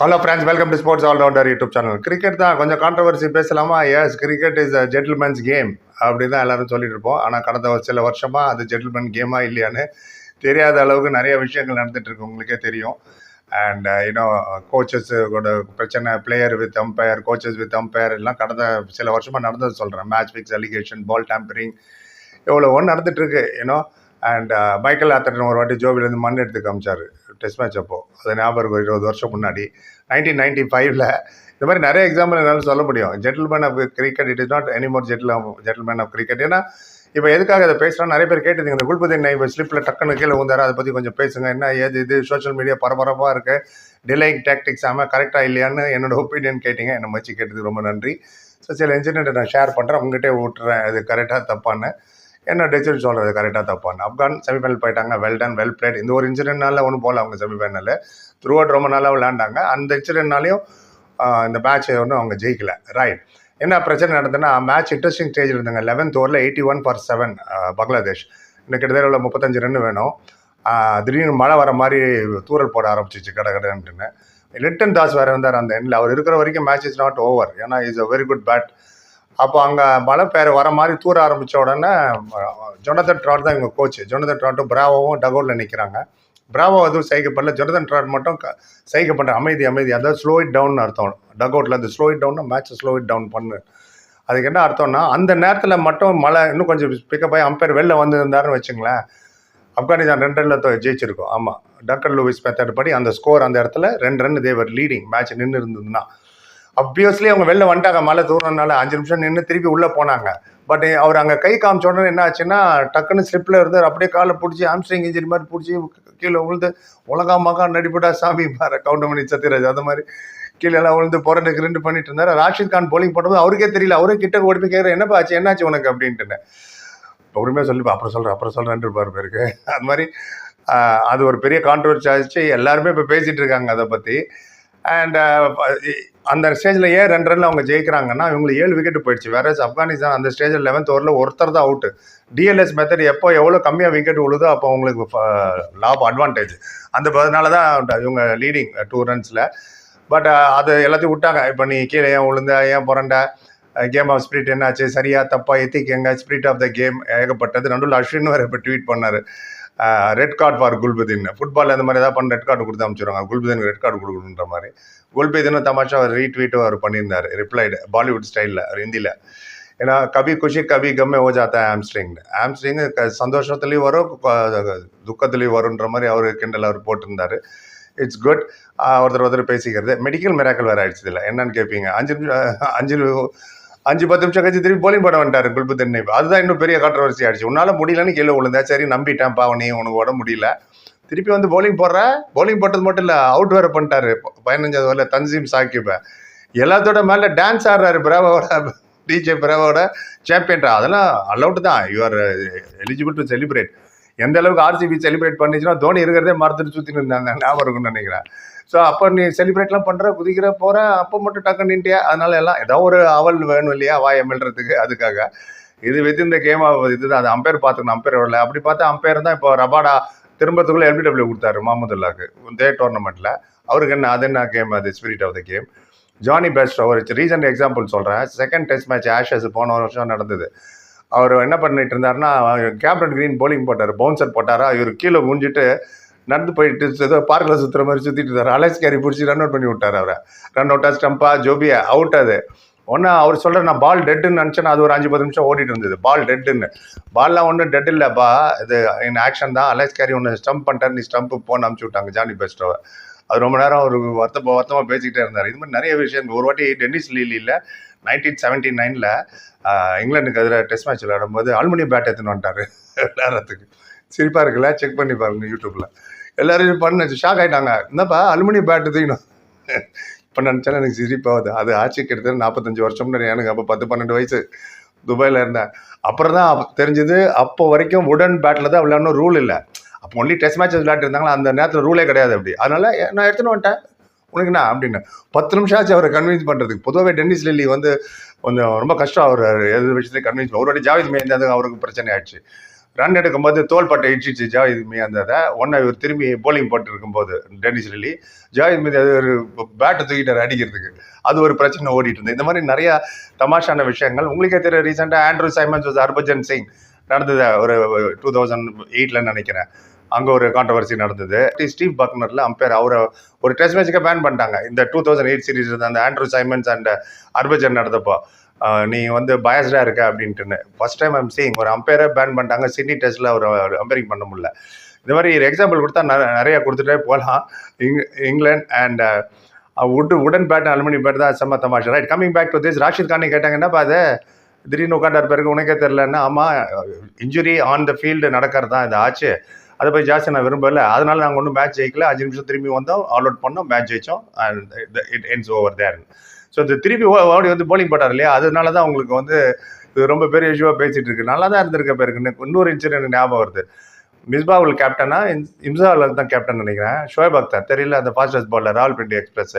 Hello friends welcome to sports all rounder YouTube channel cricket தான் கொஞ்சம் controversy பேசலாமா? Yes cricket is a gentleman's game அப்படி தான் எல்லாரும் சொல்லிட்டு இருப்போம். ஆனால் கடந்த ஒரு சில வருஷமாக அது ஜென்டில்மேன் கேமா இல்லையான்னு தெரியாத அளவுக்கு நிறைய விஷயங்கள் நடந்துட்டு இருக்கு உங்களுக்கே தெரியும். அண்ட் யூனோ கோச்சஸ் கூட பிரச்சனை player with umpire coaches with umpire எல்லாம் கடந்த சில வருஷமாக நடந்தது சொல்கிறேன் match fix allegation ball tampering எவ்வளோ ஒன்று நடந்துட்டு இருக்கு யூனோ அண்ட் மைக்கேல் ஆத்தர்டன் ஒரு வாட்டி ஜோபிலேருந்து மண் எடுத்து காமிச்சார். டெஸ்ட் மேட்ச் அப்போ. அது ஞாபகம் இருபது வருஷம் முன்னாடி. நைன்டீன் நைன்டி ஃபைவ்ல இந்த மாதிரி நிறைய எக்ஸாம்பிள் என்னால் சொல்ல முடியும். Gentleman of cricket it is not anymore gentle gentleman of cricket ஏன்னா இப்போ எதுக்காக அதை பேசுகிறோம் நிறைய பேர் கேட்டதுங்க இந்த குல்புதீன் ஸ்லிப்பில் டக்குன்னு கீழே வந்தார் அதை பற்றி கொஞ்சம் பேசுங்க. என்ன ஏது இது? சோஷியல் மீடியா பரபரப்பாக இருக்குது டிலேயிங் டாக்டிக்ஸ் ஆமாம் கரெக்டாக இல்லையான்னு என்னோட ஒப்பீனியன் கேட்டிங்க. என்னை மச்சி கேட்டதுக்கு ரொம்ப நன்றி. ஸோ சில இன்சிடென்ட்டை நான் ஷேர் பண்ணுறேன் உங்ககிட்டே விட்டுறேன் அது கரெக்டாக தப்பான்னு. என்ன டெசிஷன் சொல்கிறது கரெக்டாக தப்பான ஆப்கான் செமிஃபைனல் போயிட்டாங்க. வெல் டன் வெல் பிளேட் இந்த ஒரு இன்சிடென்ட்னால ஒன்றும் போகல அவங்க செமிஃபைனலில் த்ரூ அவுட் ரொம்ப நல்லா விளையாண்டாங்க. அந்த இன்சிடென்ட்னாலையும் இந்த மேட்ச்சை ஒன்றும் அவங்க ஜெயிக்கல. ரைட் என்ன பிரச்சனை நடந்ததுன்னா மேட்ச் இன்ட்ரெஸ்டிங் ஸ்டேஜில் இருந்தாங்க. லெவன்த் ஓவரில் eighty one for seven Bangladesh இன்னும் கிட்டத்தட்ட உள்ள முப்பத்தஞ்சு ரன் வேணும். திடீர்னு மழை வர மாதிரி தூரல் போட ஆரம்பிச்சிச்சு. கட கடன்ட்டுன்னு லிட்டன் தாஸ் வேறு இருந்தார் அந்த எண்ணில் அவர் இருக்கிற வரைக்கும் மேட்ச் இஸ் நாட் ஓவர் ஏன்னா is a very good bat அப்போ அங்கே மழை பெயர் வர மாதிரி தூர ஆரம்பித்த உடனே ஜொனதன் ட்ராட் தான் இவங்க கோச்சு ஜொனதன் ட்ராட்டும் பிராவோவும் டகோட்டில் நிற்கிறாங்க பிராவோ எதுவும் சைக்கிள் பண்ணல ஜொனதன் ட்ராட் மட்டும் க பண்ணுற அமைதி அமைதி. அதாவது ஸ்லோ இட் டவுன் அர்த்தம். டகோட்டில் அந்த ஸ்லோ இட் டவுன்னா மேட்ச்சை ஸ்லோ இட் டவுன் பண்ணு. அதுக்கு என்ன அர்த்தம்னா அந்த நேரத்தில் மட்டும் மழை இன்னும் கொஞ்சம் பிக்கப் ஆகி அம்பேர் வெளில வந்திருந்தாருன்னு வச்சுங்களேன் ஆப்கானிஸ்தான் ரெண்டு ரனில் ஜெயிச்சிருக்கோம். ஆமாம் டக்கர் லூவிஸ் மெத்தட் படி அந்த ஸ்கோர் அந்த இடத்துல ரெண்டு ரன் தேவர் லீடிங் மேட்ச் நின்று இருந்ததுன்னா அப்வியஸ்லி அவங்க வெளில வந்துட்டாங்க. மழை தூரம்னால அஞ்சு நிமிஷம் நின்று திருப்பி உள்ளே போனாங்க. பட் அவர் அங்கே கை காமிச்ச உடனே என்ன ஆச்சுன்னா டக்குன்னு ஸ்லிப்பில் இருந்து அப்படியே காலை பிடிச்சி ஆம்ஸ்ட்ரிங் இன்ஜின் மாதிரி பிடிச்சி கீழே விழுந்து உலகமாக மகா சாமி பாரு கவுண்டமணி சத்யராஜ் அந்த மாதிரி. கீழே எல்லாம் விழுந்து புரண்டு கிரண்டு பண்ணிட்டு இருந்தார். ராஷித் கான் போலிங் போட்டது அவருக்கே தெரியல. அவரே கிட்ட ஓடி போய் கேட்குறேன் என்னப்பா ஆச்சு? என்னாச்சு உனக்கு? அப்படின்ட்டுன்னு. பொறுமையாக சொல்லிப்பா அப்புறம் சொல்கிறேன் அப்புறம் சொல்கிறேன் பாரு பேருக்கு. அது மாதிரி அது ஒரு பெரிய கான்ட்ரவர்சி ஆச்சு எல்லாருமே இப்போ பேசிகிட்டு இருக்காங்க அதை பற்றி அண்ட் uh, அந்த ஸ்டேஜில் ஏன் ரெண்டு ரன்ல அவங்க ஜெயிக்கிறாங்கன்னா இவங்களுக்கு ஏழு விக்கெட் போயிடுச்சு. வேற ஆப்கானிஸ்தான் அந்த ஸ்டேஜில் லெவன்த் ஓவரில் ஒருத்தர் தான் அவுட்டு டிஎல்எஸ் மெத்தட் எப்போ எவ்வளோ கம்மியாக விக்கெட் விழுதோ அப்போ அவங்களுக்கு லாப் லாபம் அட்வான்டேஜ் அந்த அதனால தான் இவங்க லீடிங் டூ ரன்ஸில் பட் அது எல்லாத்தையும் விட்டாங்க. இப்போ நீ கீழே ஏன் விழுந்த ஏன் புரண்ட? கேம் ஆஃப் ஸ்பிரிட் என்னாச்சு? சரியா தப்பா? எத்திக்கங்க ஸ்பிரிட் ஆஃப் த கேம் ஏகப்பட்டது. நடுவில் அஸ்வின் வேறு இப்போ ட்வீட் பண்ணார். Red card for Gulbadin. Football அந்த மாதிரி ஏதாவது பண்ண ரெட் கார்டு கொடுத்து அனுப்பிச்சிடுவாங்க குல்புதீன் ரெட் கார்டு கொடுக்கணுன்ற மாதிரி. குல்புதீன் தமாஷா அவர் ரீட்வீட்டும் அவர் பண்ணியிருந்தார். ரிப்ளைடு பாலிவுட் ஸ்டைலில் அவர் ஹிந்தியில் ஏன்னா கபி குஷி கபி கம்மே ஓ ஜாத்தா ஆம்ஸ்ட்ரிங் ஆம்ஸ்ட்ரிங் சந்தோஷத்துலேயும் வரும் துக்கத்துலேயும் வரும்ன்ற மாதிரி அவர் கிண்டல் அவர் போட்டிருந்தார். இட்ஸ் குட் ஒருத்தர் ஒருத்தர் பேசிக்கிறது. மெடிக்கல் மிராக்கல் வேறு ஆயிடுச்சு இதில். என்னன்னு கேட்பீங்க அஞ்சு நிமிஷம் அஞ்சு அஞ்சு பத்து நிமிஷம் கழிச்சு திருப்பி போலிங் போட வந்துட்டாரு குல்புதீன் நைப் அதுதான் இன்னும் பெரிய கான்ட்ரவர்சி ஆயிடுச்சு. உன்னால முடியலன்னு கீழே விழுந்தா சரி நம்பிட்டேன் பாவனே உனக்கு உடம்பு முடியல. திருப்பி வந்து போலிங் போடுற? போலிங் போட்டது மட்டும் இல்லை அவுட் வேற பண்ணிட்டாரு. பதினஞ்சாவது வரல தன்சீம் சாக்கிப்ப எல்லாத்தோட மேலே டான்ஸ் ஆடுறாரு பிரபாவோட டிஜே பிரபாவோட சாம்பியன்டா அதெல்லாம் அலவுட் தான். யூஆர் எலிஜிபிள் டு செலிப்ரேட் எந்த அளவுக்கு ஆர்சிபி செலிப்ரேட் பண்ணிச்சுன்னா தோனி இருக்கிறதே மறந்துட்டு சுற்றின்னு இருந்தாங்க. ஞாபகம் இருக்குன்னு நினைக்கிறேன். ஸோ அப்போ நீ செலிப்ரேட்லாம் பண்ணுற குதிக்கிற போகிற அப்போ மட்டும் டக்குன்னு நின்ட்டியா? அதனால எல்லாம் ஏதோ ஒரு அவல் வேணும் இல்லையா வாயை மெல்றதுக்கு அதுக்காக. இது வித் இந்த கேம் இதுதான் அது அம்பேர் பார்த்துக்கணும் அம்பேர் வரல அப்படி பார்த்தா அம்பேர் தான் இப்போ ரபாடா திரும்பத்துக்குள்ளே எல்பிடபிள்யூ கொடுத்தாரு மாமதுல்லாக்கு. இதே டோர்னமெண்ட்டில் அவருக்கு என்ன அது என்ன கேம் அது spirit of the game Jonny Bairstow our recent example சொல்கிறேன் செகண்ட் டெஸ்ட் மேட்ச் ஆஷஸ் போன வருஷம் நடந்தது. அவர் என்ன பண்ணிட்டு இருந்தாருன்னா கேப்டன் கிரீன் போலிங் போட்டார் பவுன்சர் போட்டாரா இவர் கீழே முடிஞ்சிட்டு நடந்து போயிட்டு ஏதோ பார்க்கில் சுற்றுற மாதிரி சுற்றிட்டு இருந்தார். அலெக்ஸ் கேரி பிடிச்சி ரன் அவுட் பண்ணி விட்டார் அவரை. ரன் அவுட்டா ஸ்டம்பா ஜோபியா அவுட் அது. ஒன்று அவர் சொல்கிற நான் பால் டெட்டுன்னு நினச்சேன். அது ஒரு அஞ்சு பத்து நிமிஷம் ஓடிட்டு இருந்தது. பால் டெட்டுன்னு பால்லாம் ஒன்றும் டெட் இல்லைப்பா இது என் ஆக்ஷன் தான். அலெக்ஸ் கேரி ஒன்று ஸ்டம்ப் பண்ணிட்டார் நீ ஸ்டம்ப்பு போன்னு அனுப்பிச்சி விட்டாங்க ஜானி பெஸ்டோவை அது ரொம்ப நேரம் அவர் வருத்த வருத்தமாக பேசிக்கிட்டே இருந்தார். இது மாதிரி நிறைய விஷயம். ஒரு வாட்டி டென்னிஸ் லீலியில் நைன்டீன் செவன்டி நைனில் இங்கிலாந்துக்கு எதிராக டெஸ்ட் மேட்ச் விளையாடும்போது அலுமினியம் பேட் எடுத்துன்னு வந்துட்டார். விளையாடுறதுக்கு. சிரிப்பாக இருக்குல்ல? செக் பண்ணி பாருங்க யூடியூப்பில் எல்லாரும் பண்ண ஷாக் ஆயிட்டாங்க. என்னப்பா அலுமினியம் பேட் தூக்கணும். இப்போ நினச்சாலும் எனக்கு சிரிப்பாகுது அது ஆட்சி கிட்டத்தட்ட நாற்பத்தஞ்சு வருஷம் எனக்கு அப்போ பத்து பன்னெண்டு வயசு. துபாயில் இருந்தேன். அப்புறம் தான் தெரிஞ்சது அப்போ வரைக்கும் உடன் பேட்டில் தான் விளையாடணும் ரூல் இல்லை. அப்போ ஒன்லி டெஸ்ட் மேட்சஸ் விளையாட்டு இருந்தாங்களா அந்த நேரத்தில் ரூலே கிடையாது அப்படி. அதனால் நான் எடுத்துன்னு வந்துட்டேன். உனக்கு என்ன? அப்படின்னு. பத்து நிமிஷம் ஆச்சு அவரை கன்வின்ஸ் பண்ணுறதுக்கு பொதுவாகவே டென்னிஸ் லில்லி வந்து கொஞ்சம் ரொம்ப கஷ்டம். அவர் எது விஷயத்துலையும் கன்வின்ஸ் ஒரு வாட்டி ஜாவித் மேய்ந்தது அவருக்கு பிரச்சனை ஆயிடுச்சு. ரன் எடுக்கும்போது தோள்பட்டை இடிச்சிச்சு ஜாவித் மீ அந்த இதை. ஒன்று இவர் திரும்பி போலிங் போட்டு இருக்கும்போது டென்னிஸ் லில்லி ஜாவித் மீது அது ஒரு பேட்டை தூக்கிட்டார் அடிக்கிறதுக்கு. அது ஒரு பிரச்சனை ஓடிட்டு இருந்தது. இந்த மாதிரி நிறைய தமாஷான விஷயங்கள். உங்களுக்கே தெரியும் ரீசெண்டாக ஆண்ட்ரூ சைமன்ஸ் ஹர்பஜன் சிங் நடந்தது ஒரு டூ தௌசண்ட் எயிட்டில் நினைக்கிறேன். அங்கே ஒரு கான்ட்ரவர்சி நடந்தது. ஸ்டீவ் பக்னரில் அம்பேர் அவரை ஒரு டெஸ்ட் மேட்சுக்கு பேன் பண்ணிட்டாங்க. இந்த டூ தௌசண்ட் எயிட் சீரீஸ் அந்த ஆண்ட்ரூ சைமன்ஸ் அண்ட் ஹர்பஜன் நடந்தப்போ. நீ வந்து பயஸ்டாக இருக்க அப்படின்ட்டுன்னு. ஃபஸ்ட் டைம் ஐம் சீங் ஒரு அம்பையரை பேன் பண்ணிட்டாங்க. சிட்னி டெஸ்ட்டில் ஒரு அம்பைரிங் பண்ண முடியல. இந்த மாதிரி எக்ஸாம்பிள் கொடுத்தா நெ- நிறைய கொடுத்துட்டே போகலாம். இங் இங்கிலாந்து அண்ட் உட் உடன் பேட் அலுமினி பேட் தான் செம்ம தமாஷா. Right coming back to this Rashid Khan கேட்டாங்க என்னப்பா அது? திடீர்னு உட்காண்டார் பிறகு உனக்கே தெரிலன்னா ஆமாம் இன்ஜுரி ஆன் த ஃபீல்டு நடக்கிறது தான் இது ஆச்சு. அதை போய் ஜாஸ்தி நான் விரும்பலை. அதனால நாங்கள் ஒன்றும் மேட்ச் ஜெயிக்கல. அஞ்சு நிமிஷம் திரும்பி வந்தோம். ஆல் அவுட் பண்ணோம். Match ஜெயிச்சோம். And it ends over there so இந்த திருப்பி ஓ- ஓடி வந்து போலிங் போட்டார் இல்லையா? அதனால தான் உங்களுக்கு வந்து இது ரொம்ப பெரிய இஷ்யூவாக பேசிகிட்டு இருக்கு. நல்லா தான் இருந்திருக்க பேருக்கு இன்னொரு இன்சிடென்ட் ஞாபகம் வருது. மிஸ்பாவுல் கேப்டனா இம்சாவில் தான் கேப்டன் நினைக்கிறேன். ஷோயப் அக்தர் தெரியல அந்த ஃபாஸ்டஸ்ட் பாலில் ராவல்பிண்டி எக்ஸ்பிரஸ்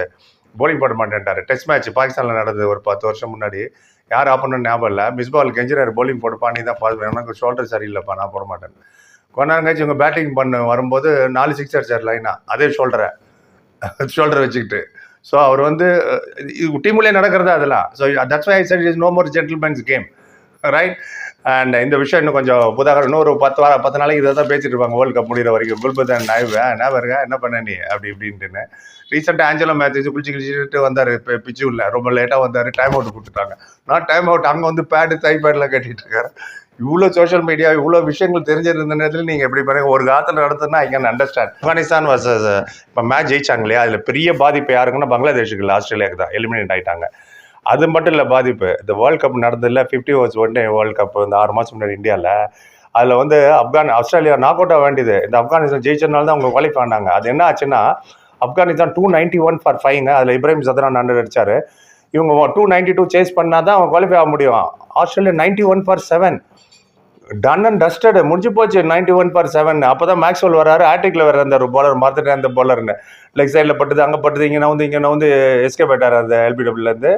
போலிங் போட மாட்டேன்ட்டார். டெஸ்ட் மேட்ச் பாகிஸ்தானில் நடந்தது ஒரு பத்து வருஷம் முன்னாடி. யார் ஆப்பணும் ஞாபகம் இல்லை. மிஸ்பால் கெஞ்சினார் போலிங் போடுப்பா நீ தான் பாஸ் எனக்கு ஷோல்டர் சரியில்லைப்பா நான் போட மாட்டேன். கொஞ்ச நேரம் கழிச்சு இவங்க பேட்டிங் பண்ண வரும்போது நாலு சிக்ஸ் அடிச்சார் லைனா அதே ஷோல்டரை ஷோல்டர் வச்சுக்கிட்டு. ஸோ அவர் வந்து அஹ், இது டீமுலேயே நடக்கிறதா அதெல்லாம். So that's why side is no more gentleman's game right and இந்த விஷயம் இன்னும் கொஞ்சம் புதாக இன்னொரு பத்து வாரம் பத்து நாளைக்கு இதை தான் பேசிட்டு இருப்பாங்க வேர்ல்டு கப் முடிகிற வரைக்கும். குல்பதன் நாய்வேன் என்ன வருங்க என்ன பண்ண நீ? அப்படி இப்படின்ட்டுன்னு. ரீசெண்டாக ஆஞ்சலோ மேட்ச் குளிச்சு குளிச்சுட்டு வந்தார் இப்போ பிச்சு இல்லை ரொம்ப லேட்டாக வந்தார் டைம் அவுட் கொடுத்துட்டாங்க நான் டைம் அவுட் அங்கே வந்து பேடு தை பேடில் கட்டிட்டு இருக்காரு. இவ்வளோ சோஷியல் மீடியா இவ்வளோ விஷயங்கள் தெரிஞ்சிருந்த நேரத்தில் நீங்கள் எப்படி பாருங்க ஒரு காலத்தில் நடத்துனா I can understand Afghanistan versus இப்போ மேட்ச் ஜெயிச்சாங்க இல்லையா? அதில் பெரிய பாதிப்பு யாருக்குன்னா பங்களாதேஷுக்கு இல்லை ஆஸ்திரேலியாவுக்கு தான். எலிமினேட் ஆகிட்டாங்க அது மட்டும் இல்லை பாதிப்பு. இந்த world cup நடந்ததில்ல fifty overs one day world cup இந்த ஆறு மாதம் முன்னாடி இந்தியாவில் அதில் வந்து ஆப்கான் ஆஸ்திரேலியா நாக் அவுட் ஆக வேண்டியது. இந்த ஆப்கானிஸ்தான் ஜெயிச்சதுனால தான் அவங்க குவாலிஃபை ஆனாங்க. அது என்ன ஆச்சுன்னா Afghanistan two ninety one for ஃபைவ்ங்க அதில் இப்ராஹிம் சதரான் ஹண்ட்ரட் அடித்தார் இவங்க டூ நைன்ட்டி டூ சேஸ் பண்ணால் தான் அவங்க குவாலிஃபை ஆக முடியும். Australia ninety one for seven done and dusted முடிஞ்சு போச்சு நைன்டி ஒன் பார் செவன் அப்போ தான் மேக்ஸ்வெல் வராரு ஆட்டிக்கில் வர அந்த பாலர் மறந்துட்டேன் அந்த பாலர்னு லெக் சைடில் பட்டுது அங்கே பட்டுது இங்கே வந்து இங்கே நான் வந்து எஸ்கே போயிட்டார் அந்த எல்பிடபிள்யூலேருந்து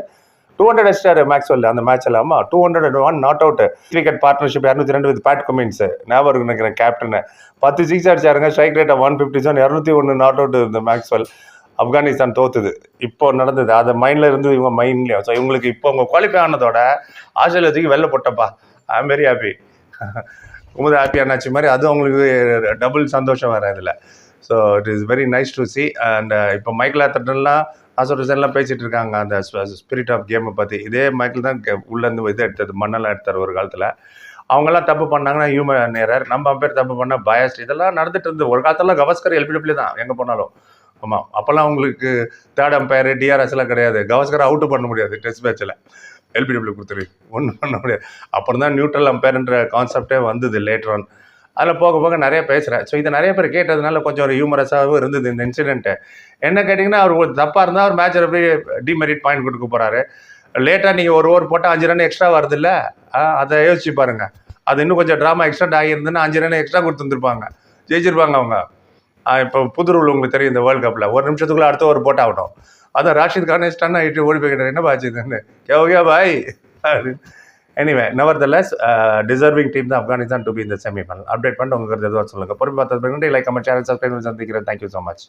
டூ ஹண்ட்ரட் அடிச்சிட்டாரு மேக்ஸ்வெல் அந்த மேட்ச் இல்லாமல் two hundred and one not out cricket partnership இரநூத்தி ரெண்டு வித் பேட் கமின்ஸ் ஞாபகம் நினைக்கிறேன் கேப்டனு பத்து சிக்ஸ் அடிச்சாருங்க ஸ்ட்ரைக் ரேட்டை ஒன் ஃபிஃப்டி செவன் இரநூத்தி ஒன்று நாட் அவுட் இந்த மேக்ஸ்வெல் ஆப்கானிஸ்தான் தோத்துது. இப்போ நடந்தது அதை மைண்டில் இருந்து இவங்க மைண்ட்லேயும் ஸோ இவங்களுக்கு இப்போ அவங்க குவாலிஃபை ஆனதோட ஆஸ்திரேலியா தூக்கி வெளில போட்டப்பா. ஐ எம் வெரி ஹாப்பி ரொம்ப அண்ணாச்சி மாதிரி. அது அவங்களுக்கு டபுள் சந்தோஷம் வேறு இதில். So it is very nice to see and இப்போ மைக்கேல் ஆத்தர்டன்லாம் ஆசோரசன்லாம் பேசிகிட்டு இருக்காங்க. அந்த ஸ்பிரிட் ஆஃப் கேமை பற்றி இதே மைக்கிள் தான் கே- உள்ளேருந்து இதை எடுத்தது மண்ணெல்லாம் எடுத்தார் ஒரு காலத்தில். அவங்கெல்லாம் தப்பு பண்ணாங்கன்னா ஹியூமன் நேரர். நம்ம பேர் தப்பு பண்ணால் பயஸ்ட் இதெல்லாம் நடந்துட்டு இருந்தது. ஒரு காலத்துல கவஸ்கர் எல்பிடபிள்யூ தான். எங்கே போனாலும். ஆமாம் அப்போல்லாம் அவங்களுக்கு தேர்ட் அம்பையர் டிஆர்எஸ் எல்லாம் கிடையாது. கவஸ்கர் அவுட்டு பண்ண முடியாது டெஸ்ட் மேட்ச்சில் எல்பிடபிள்யூ கொடுத்துரு. ஒன்றும் பண்ண முடியாது. அப்புறம் தான் நியூட்ரல் அம்பேர்ன்ற கான்செப்டே வந்தது லேட்டர் ஆன் அதில் போக போக நிறைய பேசுகிறேன் ஸோ இதை நிறைய பேர் கேட்டதுனால கொஞ்சம் ஒரு ஹியூமரஸாகவும் இருந்தது இந்த இன்சிடென்ட்டு என்ன கேட்டிங்கன்னா அவர் தப்பாக இருந்தால் அவர் மேட்ச் போய் டிமெரிட் பாயிண்ட் கொடுக்க போகிறாரு லேட்டாக நீங்கள் ஒரு ஓவர் போட்டால் அஞ்சு ரன் எக்ஸ்ட்ரா வருது இல்லை அதை யோசிச்சு பாருங்க. அது இன்னும் கொஞ்சம் ட்ராமா எக்ஸ்டெண்ட் ஆகியிருந்துன்னா அஞ்சு ரன் எக்ஸ்ட்ரா கொடுத்துருந்துருப்பாங்க. ஜெயிச்சிருப்பாங்க அவங்க. இப்போ புது ரூல் உங்களுக்கு தெரியும் இந்த வேர்ல்டு கப்பில் ஒரு நிமிஷத்துக்குள்ளே அடுத்த ஒரு போட்டாகட்டும். அதான் ராஷித் கானே ஸ்டன் ஆகிட்டு ஓடி போய்கிட்டார் என்ன பாச்சு இதுன்னு கேவ் பாய். Anyway nevertheless deserving team தான் ஆப்கானிஸ்தான் டு பி இந்த செமிஃபைனல் அப்டேட் பண்ணிட்டு உங்களுக்கு எதுவாக சொல்லுங்கள் பொறுப்பு பார்த்தது லைக் கமெண்ட் சேனல் சப்ஸ்கிரைப் சந்திக்கிறேன். Thank you so much